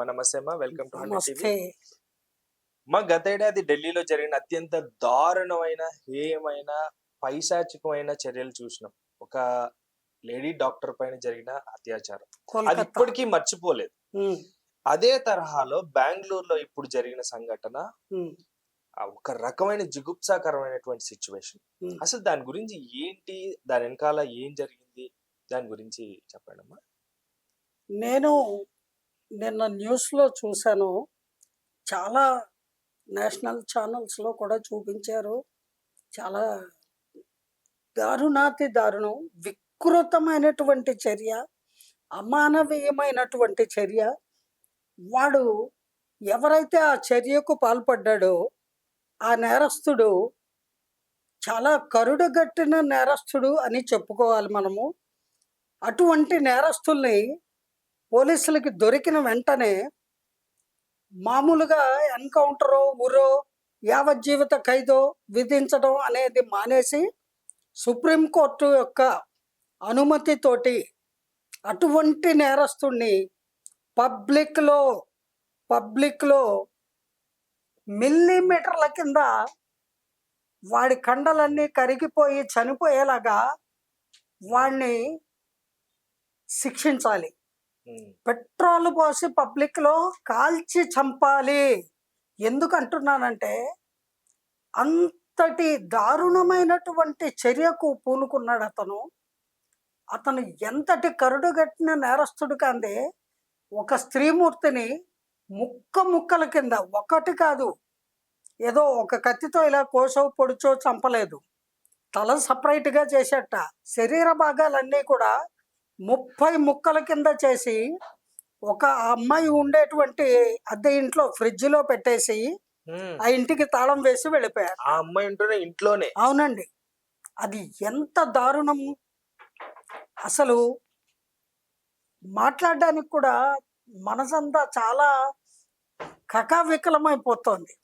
అమ్మా నమస్తే అమ్మా. Welcome to TV. మా గతేడాది ఢిల్లీలో జరిగిన అత్యంత దారుణమైన హేయమైన పైశాచికమైన చర్యలు చూసినాం. ఒక లేడీ డాక్టర్ పైన జరిగిన అత్యాచారం. అది ఇప్పటికీ మర్చిపోలేదు. అదే తరహాలో బెంగళూరులో ఇప్పుడు జరిగిన సంఘటన ఒక రకమైన జిగుప్సాకరమైనటువంటి సిచ్యువేషన్. అసలు దాని గురించి ఏంటి దాని వెనకాల ఏం జరిగింది దాని గురించి చెప్పండి అమ్మా నేను నిన్న న్యూస్లో చూశాను. చాలా నేషనల్ ఛానల్స్లో కూడా చూపించారు. చాలా దారుణాతి దారుణం. వికృతమైనటువంటి చర్య. అమానవీయమైనటువంటి చర్య. వాడు ఎవరైతే ఆ చర్యకు పాల్పడ్డాడో ఆ నేరస్తుడు చాలా కరుడుగట్టిన నేరస్తుడు అని చెప్పుకోవాలి మనము. అటువంటి నేరస్తుల్ని పోలీసులకి దొరికిన వెంటనే మామూలుగా ఎన్కౌంటరో ఉరో యావజ్జీవిత ఖైదో విధించడం అనేది మానేసి సుప్రీంకోర్టు యొక్క అనుమతితోటి అటువంటి నేరస్తుడిని పబ్లిక్లో పబ్లిక్లో మిల్లీమీటర్ల కింద వాడి కండలన్నీ కరిగిపోయి చనిపోయేలాగా వాడిని శిక్షించాలి. పెట్రోల్ పోసి పబ్లిక్లో కాల్చి చంపాలి. ఎందుకు అంటున్నానంటే అంతటి దారుణమైనటువంటి చర్యకు పూనుకున్నాడు అతను. అతను ఎంతటి కరుడుగట్టిన నేరస్తుడు కాందే ఒక స్త్రీమూర్తిని ముక్క ముక్కల కింద ఒకటి కాదు ఏదో ఒక కత్తితో ఇలా కోసో పొడిచో చంపలేదు. తల సపరేట్గా చేసేట. శరీర భాగాలన్నీ కూడా ముప్పై ముక్కల కింద చేసి ఒక అమ్మాయి ఉండేటువంటి అద్దె ఇంట్లో ఫ్రిడ్జ్లో పెట్టేసి. ఆ ఇంటికి తాళం వేసి వెళ్ళిపోయాడు ఆ అమ్మాయి ఉంటూనే ఇంట్లోనే. అవునండి. అది ఎంత దారుణం. అసలు మాట్లాడడానికి కూడా మనసంతా చాలా కకావికలమైపోతోంది.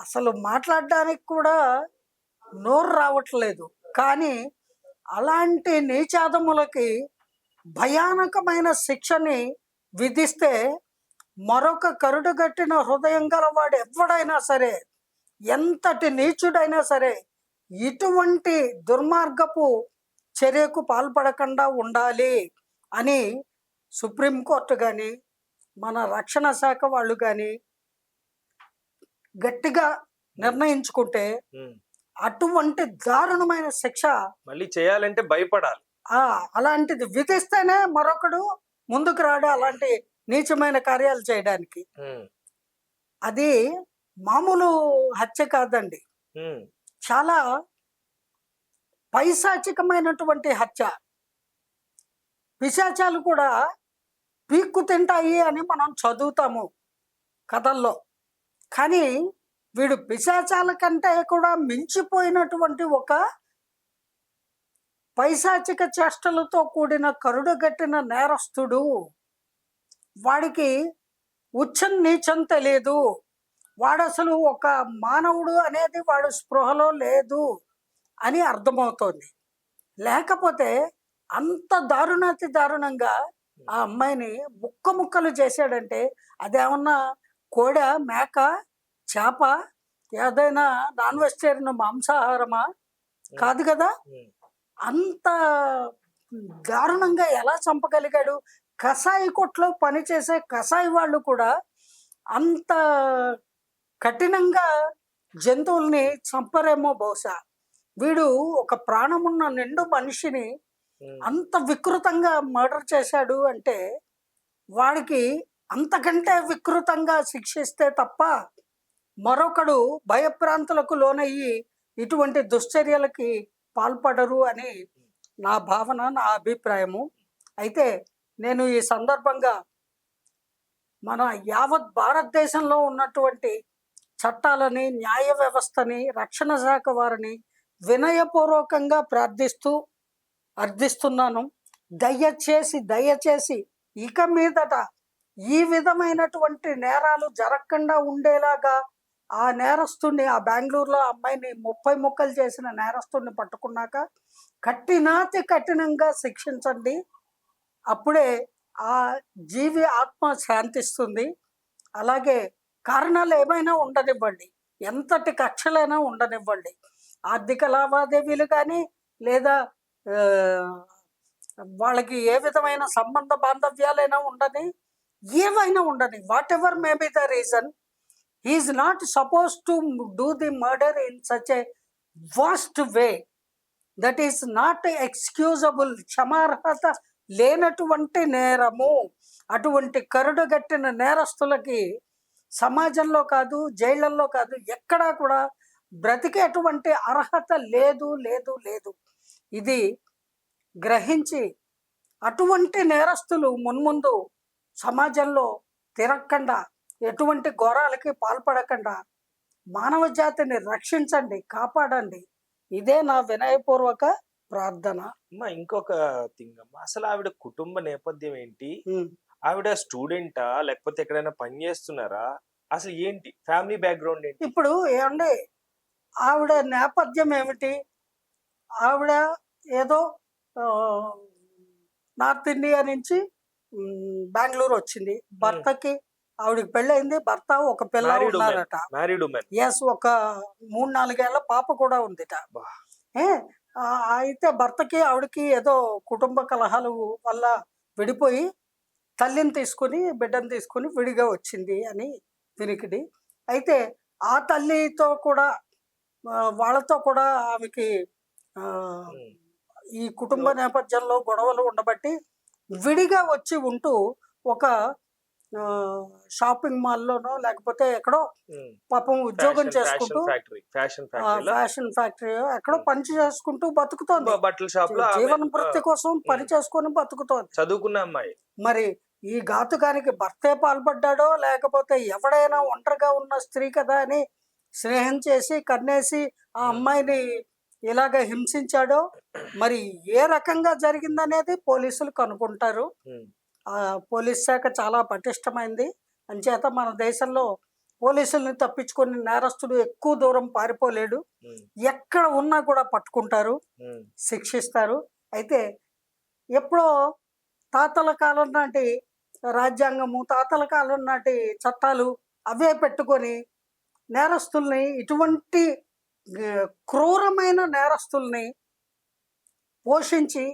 అసలు మాట్లాడడానికి కూడా నోరు రావట్లేదు. కానీ అలాంటి నీచాదములకి భయానకమైన శిక్షని విధిస్తే మరొక కరుడుగట్టిన హృదయం గలవాడు ఎవడైనా సరే ఎంతటి నీచుడైనా సరే ఇటువంటి దుర్మార్గపు చర్యకు పాల్పడకుండా ఉండాలి అని సుప్రీంకోర్టు కానీ మన రక్షణ శాఖ వాళ్ళు కానీ గట్టిగా నిర్ణయించుకుంటే. అటువంటి దారుణమైన శిక్ష మళ్ళీ చేయాలంటే భయపడాలి అలాంటిది. విధిస్తేనే మరొకడు ముందుకు రాడు అలాంటి నీచమైన కార్యాలు చేయడానికి. అది మామూలు హత్య కాదండి. చాలా పైశాచికమైనటువంటి హత్య. పిశాచాలు కూడా పీక్కు తింటాయి అని మనం చదువుతాము కథల్లో. కానీ వీడు పిశాచాల కంటే కూడా మించిపోయినటువంటి ఒక పైశాచిక చేష్టలతో కూడిన కరుడుగట్టిన నేరస్తుడు. వాడికి ఉచ్చం నీచం తెలియదు వాడు అసలు ఒక మానవుడు అనేది వాడు స్పృహలో లేదు అని అర్థమవుతోంది. లేకపోతే అంత దారుణాతి దారుణంగా ఆ అమ్మాయిని ముక్క ముక్కలు చేశాడంటే అదేమన్నా కోడ మేక చేప ఏదైనా నాన్ వెజిటేరియన్ మాంసాహారమా? కాదు కదా. అంత దారుణంగా ఎలా చంపగలిగాడు కషాయి కొట్లో పనిచేసే కషాయి వాళ్ళు కూడా అంత కఠినంగా జంతువుల్ని చంపరేమో బహుశా వీడు ఒక ప్రాణమున్న నిండు మనిషిని. అంత వికృతంగా మర్డర్ చేశాడు అంటే వాడికి అంతకంటే వికృతంగా శిక్షిస్తే తప్ప మరొకడు భయభ్రాంతులకు లోనయ్యి ఇటువంటి దుశ్చర్యలకి పాల్పడరు అని నా భావన నా అభిప్రాయము. అయితే నేను ఈ సందర్భంగా మన యావత్ భారతదేశంలో ఉన్నటువంటి చట్టాలని న్యాయ వ్యవస్థని రక్షణ శాఖ వారిని వినయపూర్వకంగా ప్రార్థిస్తూ అర్థిస్తున్నాను. దయచేసి దయచేసి ఇక మీదట ఈ విధమైనటువంటి నేరాలు జరగకుండా ఉండేలాగా ఆ నేరస్తుడిని ఆ బెంగళూరులో అమ్మాయిని ముప్పై ముక్కలు చేసిన నేరస్తుడిని పట్టుకున్నాక కఠినాతి కఠినంగా శిక్షించండి. అప్పుడే ఆ జీవి ఆత్మ శాంతిస్తుంది. అలాగే కారణాలు ఏమైనా ఉండనివ్వండి. ఎంతటి కక్షలైనా ఉండనివ్వండి. ఆర్థిక లావాదేవీలు కానీ లేదా వాళ్ళకి ఏ విధమైన సంబంధ బాంధవ్యాలైనా ఉండని ఏవైనా ఉండని whatever may be the reason? Is not suppose to do the murder in such a worst way that is not excusable క్షమార్హత లేనటువంటి నేరము అటువంటి కరుడుగట్టిన నేరస్తులకి సమాజంలో కాదు జైళ్ళల్లో కాదు ఎక్కడా కూడా బ్రతికేటువంటి అర్హత లేదు లేదు లేదు. ఇది గ్రహించి అటువంటి నేరస్తులు మున్ముందు సమాజంలో తిరగకుండా ఎటువంటి ఘోరాలకి పాల్పడకుండా. మానవ జాతిని రక్షించండి కాపాడండి. ఇదే నా వినయపూర్వక ప్రార్థన. అమ్మా ఇంకొక థింగ్ అమ్మా. అసలు ఆవిడ కుటుంబ నేపథ్యం ఏంటి. ఆవిడ స్టూడెంటా? లేకపోతే ఎక్కడైనా పని చేస్తున్నారా? అసలు ఏంటి? ఫ్యామిలీ బ్యాక్గ్రౌండ్ ఏంటి? ఇప్పుడు ఏమండి? ఆవిడ నేపథ్యం ఏమిటి? ఆవిడ ఏదో నార్త్ ఇండియా నుంచి బెంగళూరు వచ్చింది. భర్తకి ఆవిడకి పెళ్ళయింది భర్త ఒక పిల్ల. ఉన్నారట. మ్యారీడ్ ఎస్ ఒక మూడు నాలుగేళ్ళ పాప కూడా ఉందిట. అయితే భర్తకి ఆవిడకి ఏదో కుటుంబ కలహాలు వల్ల విడిపోయి తల్లిని తీసుకుని బిడ్డను తీసుకుని విడిగా వచ్చింది అని వినికిడి. అయితే ఆ తల్లితో కూడా వాళ్ళతో కూడా ఆమెకి ఆ, ఈ కుటుంబ నేపథ్యంలో గొడవలు ఉండబట్టి విడిగా వచ్చి ఉంటూ ఒక షాపింగ్ మాల్లోనో లేకపోతే ఎక్కడో పాపం ఉద్యోగం చేసుకుంటూ ఫ్యాషన్ ఫ్యాక్టరీ ఎక్కడో పని చేసుకుంటూ బతుకుతోంది. బట్టల షాప్ జీవన వృత్తి కోసం పని చేసుకొని బతుకుతోంది. చదువుకున్న అమ్మాయి. మరి ఈ ఘాతుకానికి భర్తే పాల్పడ్డాడో లేకపోతే ఎవడైనా ఒంటరిగా ఉన్న స్త్రీ కదా అని స్నేహం చేసి కన్నేసి ఆ అమ్మాయిని ఇలాగ హింసించాడో మరి ఏ రకంగా జరిగిందనేది పోలీసులు కనుక్కుంటారు పోలీస్ శాఖ చాలా పటిష్టమైంది. అంచేత మన దేశంలో పోలీసుల్ని తప్పించుకొని నేరస్తుడు ఎక్కువ దూరం పారిపోలేడు. ఎక్కడ ఉన్నా కూడా పట్టుకుంటారు శిక్షిస్తారు. అయితే ఎప్పుడో తాతల కాలం నాటి రాజ్యాంగము తాతల కాలం నాటి చట్టాలు అవే పెట్టుకొని నేరస్తుల్ని ఇటువంటి క్రూరమైన నేరస్తుల్ని పోషించి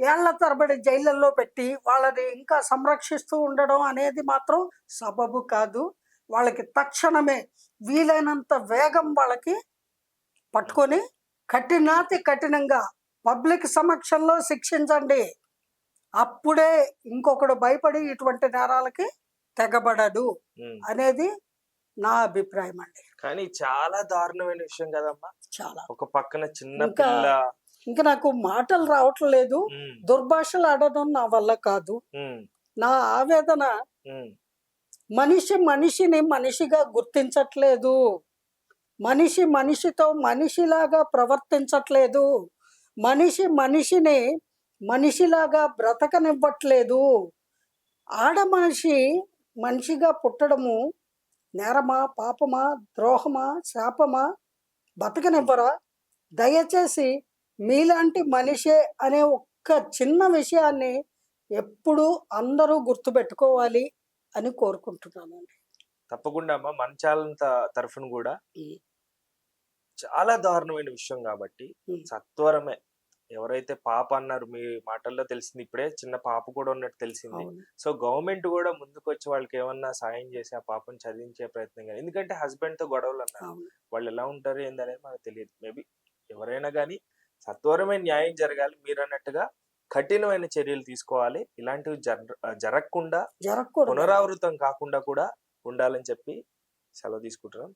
ఏళ్ళ తరబడి జైళ్ళల్లో పెట్టి వాళ్ళని ఇంకా సంరక్షిస్తూ ఉండడం అనేది మాత్రం సబబు కాదు. వాళ్ళకి తక్షణమే వీలైనంత వేగం వాళ్ళకి పట్టుకొని కఠినాతి కఠినంగా పబ్లిక్ సమక్షంలో శిక్షించండి. అప్పుడే ఇంకొకడు భయపడి ఇటువంటి నేరాలకి తెగబడడు. అనేది నా అభిప్రాయం అండి. కానీ చాలా దారుణమైన విషయం కదమ్మా. చాలా. ఒక పక్కన చిన్న పిల్ల ఇంకా నాకు మాటలు రావట్లేదు. దుర్భాషలు ఆడడం నా వల్ల కాదు. నా ఆవేదన మనిషి మనిషిని మనిషిగా గుర్తించట్లేదు. మనిషి మనిషితో మనిషిలాగా ప్రవర్తించట్లేదు. మనిషి మనిషిని మనిషిలాగా బ్రతకనివ్వట్లేదు. ఆడ మనిషి మనిషిగా పుట్టడము నేరమా పాపమా ద్రోహమా శాపమా బతకనివ్వరా? దయచేసి మీలాంటి మనిషే అనే ఒక్క చిన్న విషయాన్ని ఎప్పుడూ అందరూ గుర్తుపెట్టుకోవాలి అని కోరుకుంటున్నానండి. తప్పకుండా అమ్మా. మన ఛానల్ తరఫున కూడా. చాలా దారుణమైన విషయం కాబట్టి. సత్వరమే. ఎవరైతే పాప అన్నారు మీ మాటల్లో తెలిసింది ఇప్పుడే చిన్న పాప కూడా ఉన్నట్టు తెలిసింది. సో గవర్నమెంట్ కూడా ముందుకు వచ్చి వాళ్ళకి ఏమన్నా సాయం చేసి ఆ పాపను చదివించే ప్రయత్నం కానీ ఎందుకంటే హస్బెండ్తో గొడవలు అన్నారు. వాళ్ళు ఎలా ఉంటారు ఏందనేది మనకు తెలియదు. మేబీ ఎవరైనా కానీ సత్వరమైన న్యాయం జరగాలి. మీరు అన్నట్టుగా కఠినమైన చర్యలు తీసుకోవాలి. ఇలాంటివి జర జరగకుండా పునరావృతం కాకుండా కూడా ఉండాలని చెప్పి సెలవు తీసుకుంటున్నాం.